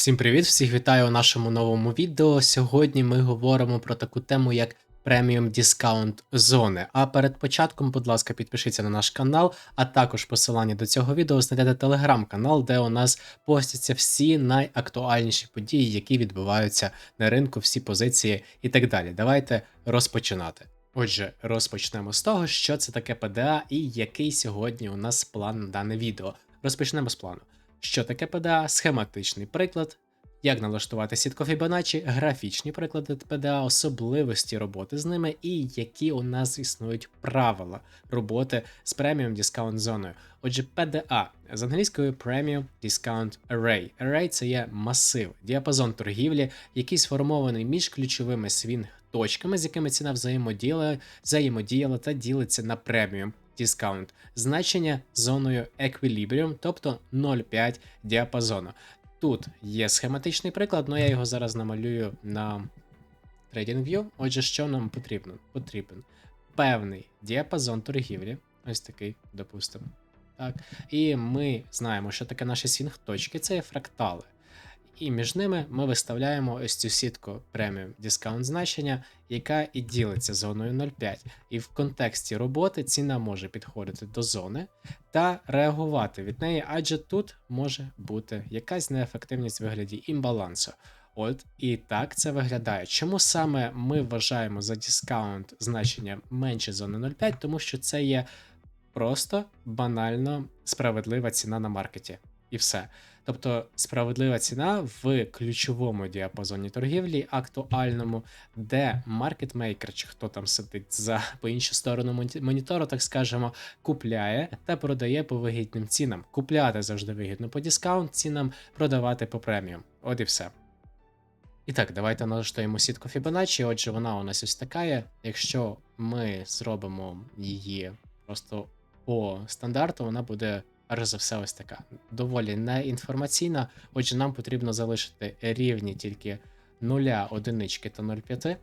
Всім привіт, всіх вітаю у нашому новому відео. Сьогодні ми говоримо про таку тему, як преміум дискаунт зони. А перед початком, будь ласка, підпишіться на наш канал, а також посилання до цього відео знайдете телеграм-канал, де у нас постяться всі найактуальніші події, які відбуваються на ринку, всі позиції і так далі. Давайте розпочинати. Отже, розпочнемо з того, що це таке PDA і який сьогодні у нас план на дане відео. Розпочнемо з плану. Що таке PDA? Схематичний приклад, як налаштувати сітку Fibonacci, графічні приклади PDA, особливості роботи з ними, і які у нас існують правила роботи з преміум дискаунт зоною. Отже, PDA з англійською Premium Discount Array. Array це є масив, діапазон торгівлі, який сформований між ключовими свінг точками, з якими ціна взаємодіяла, взаємодіяла та ділиться на преміум дискаунт, значення зоною Equilibrium, тобто 0,5 діапазону. Тут є схематичний приклад, але я його зараз намалюю на TradingView. Отже, що нам потрібно? Потрібен певний діапазон торгівлі, ось такий, допустимо. Так. І ми знаємо, що таке наші свінг-точки, це є фрактали. І між ними ми виставляємо ось цю сітку преміум дискаунт значення, яка і ділиться зоною 0,5. І в контексті роботи ціна може підходити до зони та реагувати від неї, адже тут може бути якась неефективність в вигляді імбалансу. От і так це виглядає. Чому саме ми вважаємо за дискаунт значення менше зони 0,5? Тому що це є просто банально справедлива ціна на маркеті. І все. Тобто справедлива ціна в ключовому діапазоні торгівлі, актуальному, де маркетмейкер, чи хто там сидить за по іншу сторону монітору, так скажемо, купляє та продає по вигідним цінам. Купляти завжди вигідно по дискаунт цінам, продавати по преміум. От і все. І так, давайте налаштуємо сітку Fibonacci. Отже, вона у нас ось така є. Якщо ми зробимо її просто по стандарту, вона буде перш за все, ось така. Доволі неінформаційна. Отже, нам потрібно залишити рівні тільки 0, одинички та 0,5.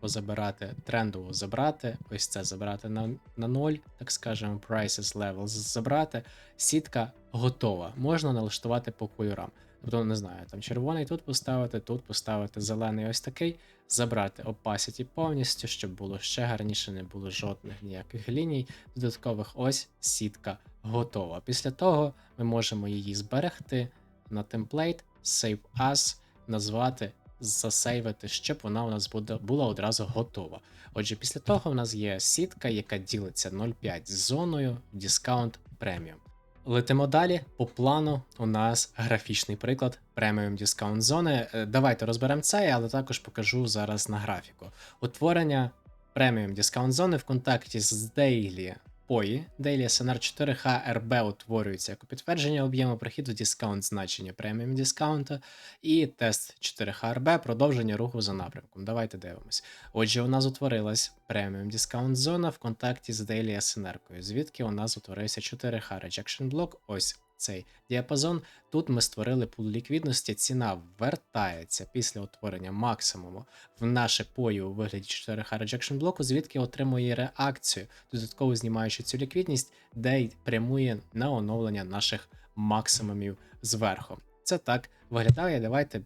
Позабирати трендово забрати, ось це забрати на на 0, так скажемо, prices levels забрати. Сітка готова. Можна налаштувати по кольорам. Тобто, не знаю, там червоний тут поставити, тут поставити зелений ось такий, забрати opacity повністю, щоб було ще гарніше, не було жодних ніяких ліній. Додаткових ось сітка готова. Після того ми можемо її зберегти на темплейт, save as, назвати, засейвити, щоб вона у нас буде, була одразу готова. Отже, після того в нас є сітка, яка ділиться 0,5 з зоною Discount Premium. Летимо далі. По плану у нас графічний приклад преміум дискаунт зони. Е, давайте розберемо це, але також покажу зараз на графіку. Утворення преміум дискаунт зони в контакті з Daily POI, Daily SNR 4H RB утворюється як підтвердження об'єму прихіду дискаунт значення преміум дискаунта, і тест 4H RB продовження руху за напрямком. Давайте дивимось. Отже, у нас утворилась преміум дискаунт зона в контакті з Daily SNR, звідки у нас утворився 4H Rejection Block. Ось цей діапазон. Тут ми створили пул ліквідності, ціна вертається після утворення максимуму в наше пої у вигляді 4H rejection блоку, звідки отримує реакцію, додатково знімаючи цю ліквідність, де й прямує на оновлення наших максимумів зверху. Це так виглядає. Давайте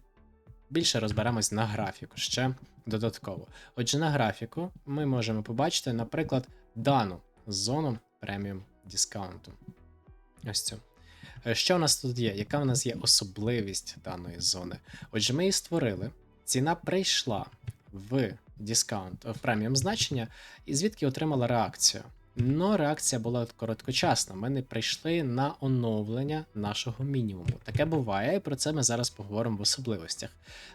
більше розберемось на графіку ще додатково. Отже, на графіку ми можемо побачити, наприклад, дану зону преміум дискаунту. Ось цю. Е, що в нас тут є? Яка в нас є особливість даної зони? Отже, ми її створили. Ціна прийшла в дискаунт в преміум значення, і звідки отримала реакцію. Но реакція була короткочасна. Ми не прийшли на оновлення нашого мінімуму. Таке буває, і про це ми зараз поговоримо в особливостях.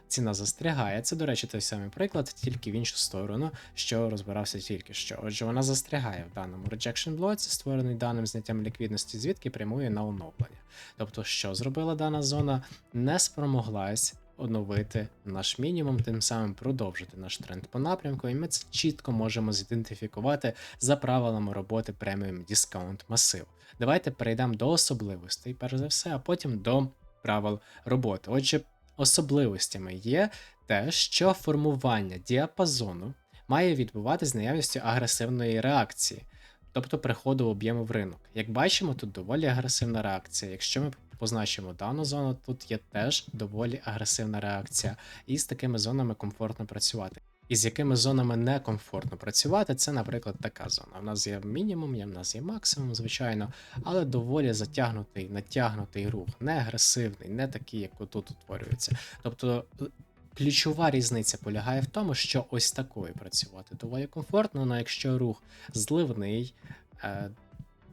Ціна застрягає. Це, до речі, той самий приклад, тільки в іншу сторону, що розбирався тільки що. Отже, вона застрягає в даному rejection блоці, створений даним зняттям ліквідності, звідки прямує на оновлення. Тобто, що зробила дана зона, не спромоглась оновити наш мінімум, тим самим продовжити наш тренд по напрямку, і ми це чітко можемо зідентифікувати за правилами роботи преміум дискаунт масиву. Давайте перейдемо до особливостей, перш за все, а потім до правил роботи. Отже, особливостями є те, що формування діапазону має відбуватися з наявністю агресивної реакції. Тобто приходу об'єму в ринок. Як бачимо, тут доволі агресивна реакція. Якщо ми позначимо дану зону, тут є теж доволі агресивна реакція, і з такими зонами комфортно працювати. І з якими зонами некомфортно працювати, це, наприклад, така зона. У нас є мінімум, є в нас є максимум, звичайно, але доволі затягнутий, натягнутий рух, не агресивний, не такий, як отут утворюється. Тобто е, ключова різниця полягає в тому, що ось такою працювати доволі комфортно, але якщо рух зливний, е,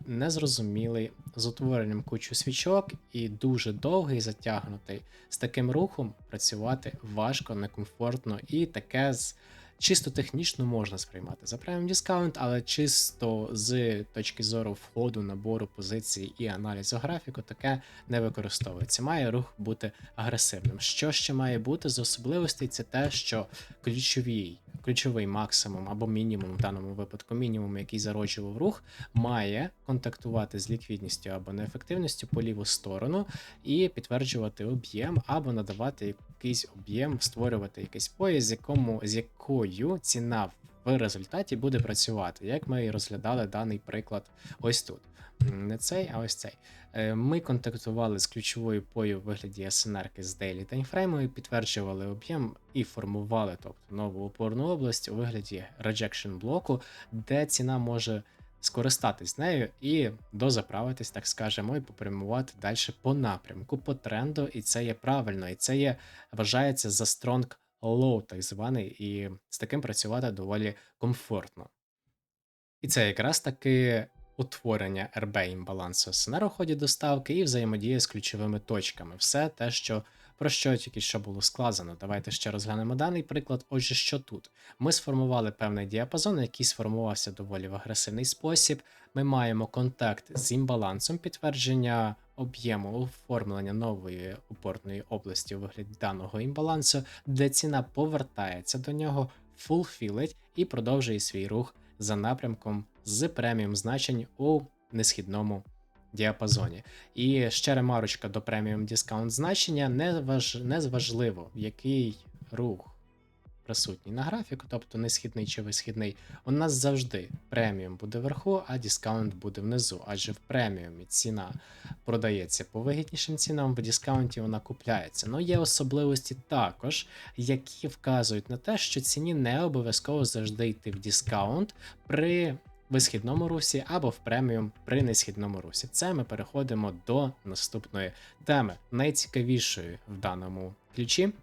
незрозумілий, з утворенням кучу свічок і дуже довгий затягнутий, з таким рухом працювати важко, некомфортно, і таке з. Чисто технічно можна сприймати за преміум дискаунт, але чисто з точки зору входу, набору позицій і аналізу графіку, таке не використовується. Має рух бути агресивним. Що ще має бути з особливостей, це те, що ключовий, ключовий максимум або мінімум, в даному випадку мінімум, який зароджував рух, має контактувати з ліквідністю або неефективністю по ліву сторону і підтверджувати об'єм, або надавати якийсь об'єм, створювати якийсь пояс, з якому з якою ціна в результаті буде працювати, як ми розглядали даний приклад ось тут. Не цей, а ось цей. Е, Ми контактували з ключовою пою в вигляді SNR з дейлі таймфреймою, підтверджували об'єм і формували тобто, нову опорну область у вигляді rejection блоку, де ціна може скористатись нею і дозаправитись, так скажемо, і попрямувати далі по напрямку, по тренду, і це є правильно, і це є вважається за strong low, так званий, і з таким працювати доволі комфортно. І це якраз таки утворення RB імбалансу СНР у ході доставки і взаємодія з ключовими точками. Все те, що про що тільки що було сказано. Давайте ще розглянемо даний приклад. Отже, що тут? Ми сформували певний діапазон, який сформувався доволі в агресивний спосіб. Ми маємо контакт з імбалансом, підтвердження об'єму оформлення нової опорної області у вигляді даного імбалансу, де ціна повертається до нього, фулфілить і продовжує свій рух за напрямком з преміум значень у несхідному діапазоні. І ще ремарочка до преміум дискаунт значення не, важ... не який рух присутній на графіку, тобто не східний чи висхідний, у нас завжди преміум буде вверху, а дискаунт буде внизу. Адже в преміумі ціна продається по вигіднішим цінам, в дискаунті вона купляється. Ну є особливості також, які вказують на те, що ціні не обов'язково завжди йти в дискаунт при висхідному русі або в преміум при несхідному русі. Це ми переходимо до наступної теми, найцікавішої в даному ключі.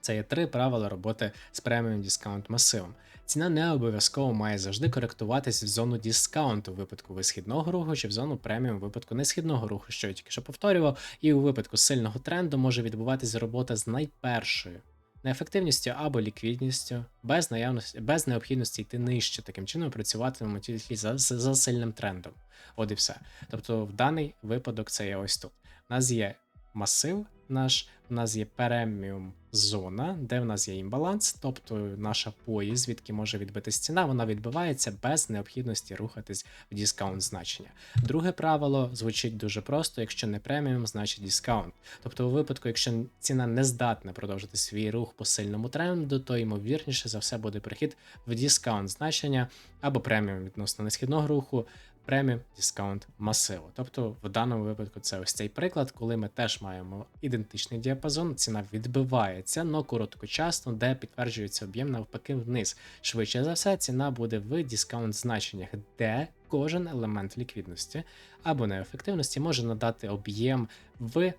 Це є три правила роботи з преміум дискаунт масивом. Ціна не обов'язково має завжди коректуватись в зону дискаунту у випадку висхідного руху чи в зону преміум у випадку несхідного руху, що я тільки що повторював, і у випадку сильного тренду може відбуватися робота з найпершою неефективністю або ліквідністю, без наявності, без необхідності йти нижче. Таким чином працюватимемо тільки за, за сильним трендом. От і все. Тобто, в даний випадок це є ось тут. У нас є масив наш, у нас є преміум зона, де в нас є імбаланс, тобто наша пої, звідки може відбитись ціна, вона відбивається без необхідності рухатись в дискаунт значення. Друге правило звучить дуже просто: якщо не преміум, значить дискаунт. Тобто, у випадку, якщо ціна не здатна продовжити свій рух по сильному тренду, то ймовірніше за все буде прихід в дискаунт значення або преміум відносно несхідного руху, преміум дискаунт масиву. Тобто, в даному випадку це ось цей приклад, коли ми теж маємо ідентичний діапазон, ціна відбивається, но короткочасно, де підтверджується об'єм навпаки вниз. Швидше за все, ціна буде в дискаунт значеннях, де кожен елемент ліквідності або неефективності може надати об'єм в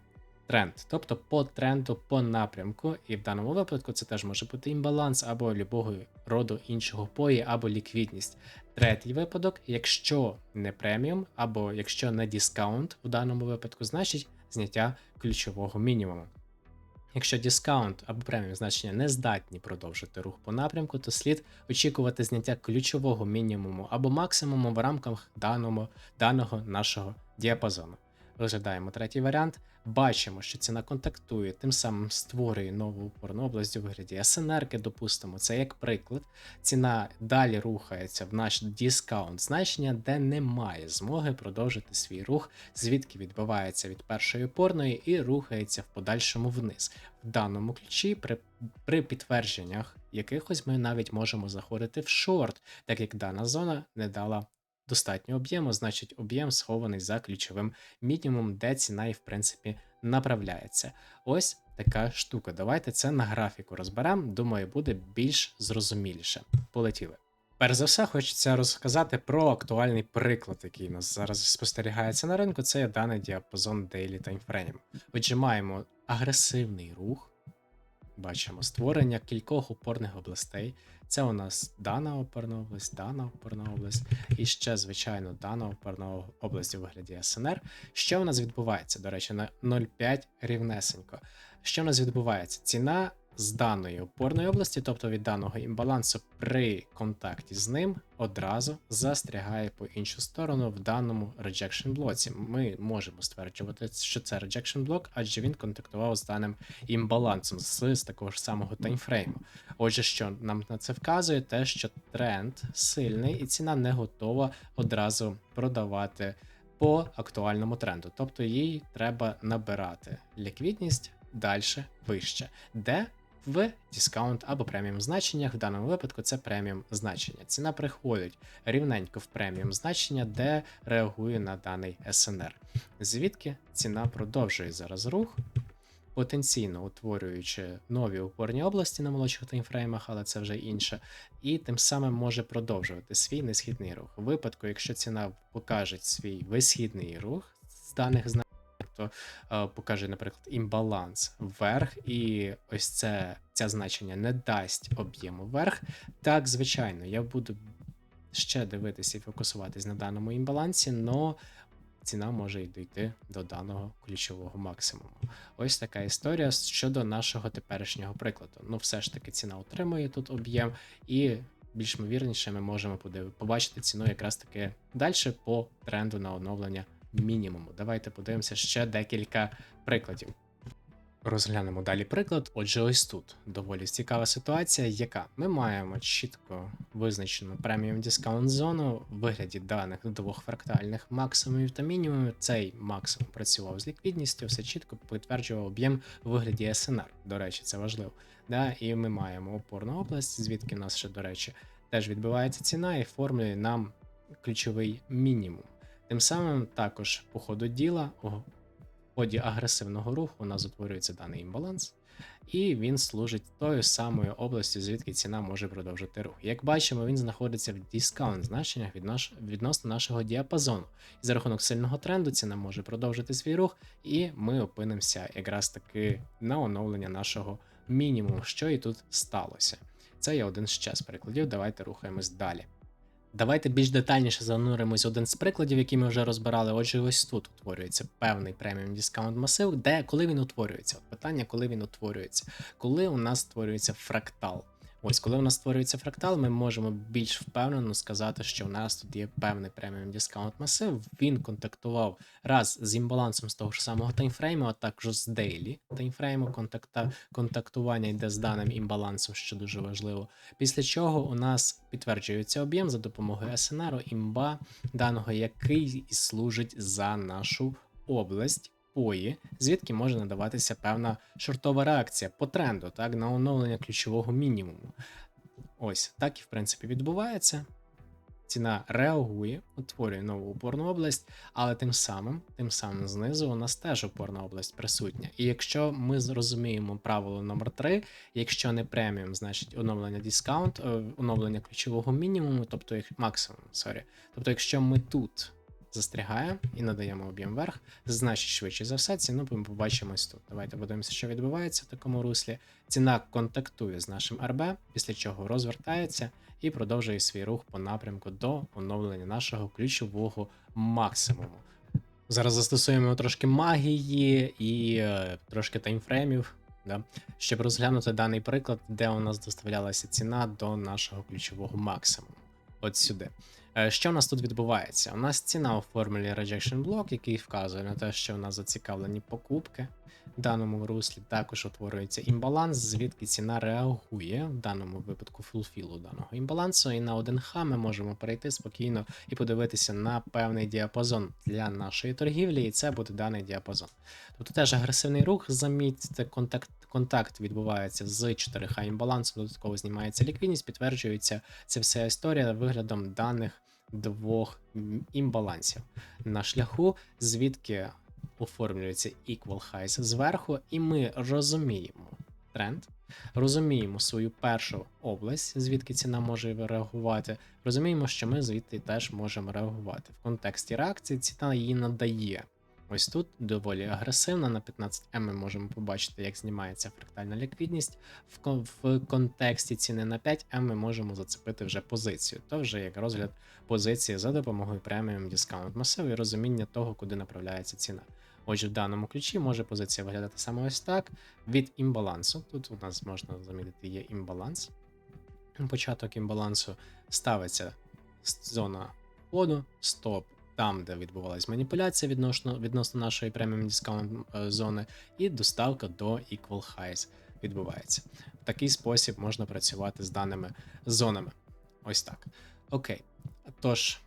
тренд, тобто по тренду, по напрямку, і в даному випадку це теж може бути імбаланс або любого роду іншого пої, або ліквідність. Третій випадок, якщо не преміум, або якщо не дискаунт в даному випадку, значить зняття ключового мінімуму. Якщо дискаунт або преміум значення не здатні продовжити рух по напрямку, то слід очікувати зняття ключового мінімуму або максимуму в рамках даного, даного нашого діапазону. Розглядаємо третій варіант. Бачимо, що ціна контактує, тим самим створює нову опорну область у вигляді СНР, допустимо, це як приклад. Ціна далі рухається в наш дискаунт значення, де немає змоги продовжити свій рух, звідки відбивається від першої опорної і рухається в подальшому вниз. В даному ключі при, при підтвердженнях якихось ми навіть можемо заходити в шорт, так як дана зона не дала достатньо об'єму, значить об'єм схований за ключовим мінімумом, де ціна і в принципі направляється. Ось така штука. Давайте це на графіку розберемо. Думаю, буде більш зрозуміліше. Полетіли. Перш за все, хочеться розказати про актуальний приклад, який нас зараз спостерігається на ринку. Це є даний діапазон Daily Timeframe. Отже, маємо агресивний рух, бачимо створення кількох опорних областей. Це у нас дана опорна область, дана опорна область, і ще, звичайно, дана опорна область у вигляді СНР. Що у нас відбувається? До речі, на 0,5 рівнесенько. Що у нас відбувається? Ціна з даної опорної області, тобто від даного імбалансу, при контакті з ним одразу застрягає по іншу сторону в даному rejection блоці. Ми можемо стверджувати, що це rejection блок, адже він контактував з даним імбалансом з, з такого ж самого таймфрейму. Отже, що нам на це вказує, те, що тренд сильний і ціна не готова одразу продавати по актуальному тренду. Тобто їй треба набирати ліквідність далі вище, де в дискаунт або преміум значеннях. В даному випадку це преміум значення. Ціна приходить рівненько в преміум значення, де реагує на даний СНР. Звідки ціна продовжує зараз рух. Потенційно утворюючи нові опорні області на молодших таймфреймах, але це вже інше, і тим самим може продовжувати свій несхідний рух. У випадку, якщо ціна покаже свій висхідний рух з даних значень, то е, покаже, наприклад, імбаланс вверх, і ось це це значення не дасть об'єму вверх. Так, звичайно, я буду ще дивитися і фокусуватись на даному імбалансі, але ціна може й дійти до даного ключового максимуму. Ось така історія щодо нашого теперішнього прикладу. Ну, все ж таки, ціна отримує тут об'єм, і більш ймовірніше ми можемо побачити ціну якраз таки далі по тренду на оновлення мінімуму. Давайте подивимося ще декілька прикладів. Розглянемо далі приклад. Отже, ось тут доволі цікава ситуація, яка ми маємо чітко визначену преміум дискаунт зону в вигляді даних двох фрактальних максимумів та мінімумів. Цей максимум працював з ліквідністю, все чітко підтверджував об'єм в вигляді СНР. До речі, це важливо. Да? І ми маємо опорну область, звідки в нас ще, до речі, теж відбувається ціна і формулює нам ключовий мінімум. Тим самим також по ходу діла у ході агресивного руху у нас утворюється даний імбаланс, і він служить тою самою областю, звідки ціна може продовжити рух. Як бачимо, він знаходиться в дискаунт значеннях від наш... відносно нашого діапазону. І за рахунок сильного тренду ціна може продовжити свій рух, і ми опинимося якраз таки на оновлення нашого мінімуму, що і тут сталося. Це є один з прикладів. Давайте рухаємось далі. Давайте більш детальніше зануримось один з прикладів, які ми вже розбирали. Отже, ось тут утворюється певний преміум дискаунт масив, де коли він утворюється? Питання, коли він утворюється, коли у нас створюється фрактал. Ось, коли у нас створюється фрактал, ми можемо більш впевнено сказати, що у нас тут є певний преміум дискаунт масив. Він контактував раз з імбалансом з того ж самого таймфрейму, а також з дейлі таймфрейму. Контакта, контактування йде з даним імбалансом, що дуже важливо. Після чого у нас підтверджується об'єм за допомогою СНР, імба даного, який служить за нашу область пої, звідки може надаватися певна шортова реакція по тренду, так, на оновлення ключового мінімуму. Ось так і в принципі відбувається. Ціна реагує, утворює нову опорну область, але тим самим тим самим знизу у нас теж опорна область присутня. І якщо ми зрозуміємо правило номер 3 якщо не преміум, значить оновлення дискаунт, е, оновлення ключового мінімуму, тобто максимум, сорі. Тобто, якщо ми тут застрягає і надаємо об'єм вверх, значить швидше за все ціну ми побачимо ось тут. Давайте подивимося, що відбувається в такому руслі. Ціна контактує з нашим РБ, після чого розвертається і продовжує свій рух по напрямку до оновлення нашого ключового максимуму. Зараз застосуємо трошки магії і е, трошки таймфреймів, да, щоб розглянути даний приклад, де у нас доставлялася ціна до нашого ключового максимуму. От сюди. Е, що у нас тут відбувається? У нас ціна у формулі Rejection Block, який вказує на те, що у нас зацікавлені покупки в даному руслі. Також утворюється імбаланс, звідки ціна реагує в даному випадку фулфілу даного імбалансу. І на 1Х ми можемо перейти спокійно і подивитися на певний діапазон для нашої торгівлі, і це буде даний діапазон. Тобто теж агресивний рух, замітьте, контакт контакт відбувається з 4Х імбалансом, додатково знімається ліквідність, підтверджується ця вся історія виглядом даних двох імбалансів на шляху, звідки оформлюється equal highs зверху, і ми розуміємо тренд, розуміємо свою першу область, звідки ціна може реагувати. Розуміємо, що ми звідти теж можемо реагувати. В контексті реакції ціна її надає. Ось тут доволі агресивна. На 15М ми можемо побачити, як знімається фрактальна ліквідність. В, в контексті ціни на 5М ми можемо зацепити вже позицію. То вже як розгляд позиції за допомогою преміум дискаунт масиву і розуміння того, куди направляється ціна. Отже, в даному ключі може позиція виглядати саме ось так. Від імбалансу. Тут у нас можна замітити є імбаланс. Початок імбалансу ставиться зона входу, стоп там, де відбувалась маніпуляція відносно, відносно нашої преміум дискаунт е, зони, і доставка до equal highs відбувається. В такий спосіб можна працювати з даними зонами. Ось так. Окей. Тож,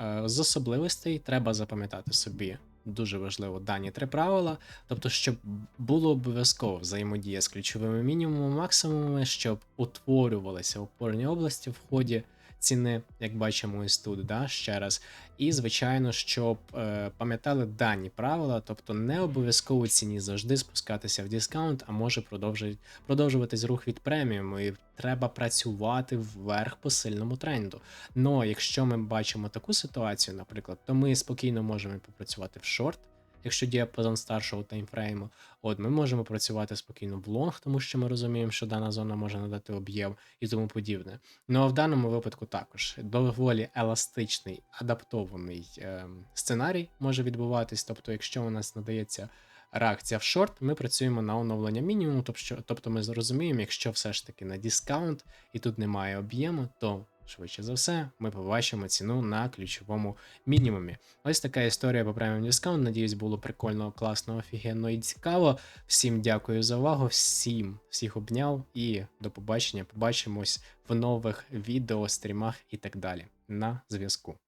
е, з особливостей треба запам'ятати собі дуже важливо дані три правила. Тобто, щоб було обов'язково взаємодія з ключовими мінімумами, максимумами, щоб утворювалися опорні області в ході ціни, як бачимо ось тут, да, ще раз. І, звичайно, щоб е, пам'ятали дані правила, тобто не обов'язково ціні завжди спускатися в дискаунт, а може продовжувати продовжуватись рух від преміуму, і треба працювати вверх по сильному тренду. Но якщо ми бачимо таку ситуацію, наприклад, то ми спокійно можемо попрацювати в шорт, якщо діапазон старшого таймфрейму. От ми можемо працювати спокійно в лонг, тому що ми розуміємо, що дана зона може надати об'єм і тому подібне. Ну а в даному випадку також доволі еластичний адаптований е, сценарій може відбуватись. Тобто, якщо у нас надається реакція в шорт, ми працюємо на оновлення мінімуму, тобто, тобто ми зрозуміємо, якщо все ж таки на дискаунт і тут немає об'єму, то швидше за все ми побачимо ціну на ключовому мінімумі. Ось така історія по преміум дискаунт. Надіюсь, було прикольно, класно, офігенно і цікаво. Всім дякую за увагу, всім всіх обняв і до побачення. Побачимось в нових відео, стрімах і так далі. На зв'язку.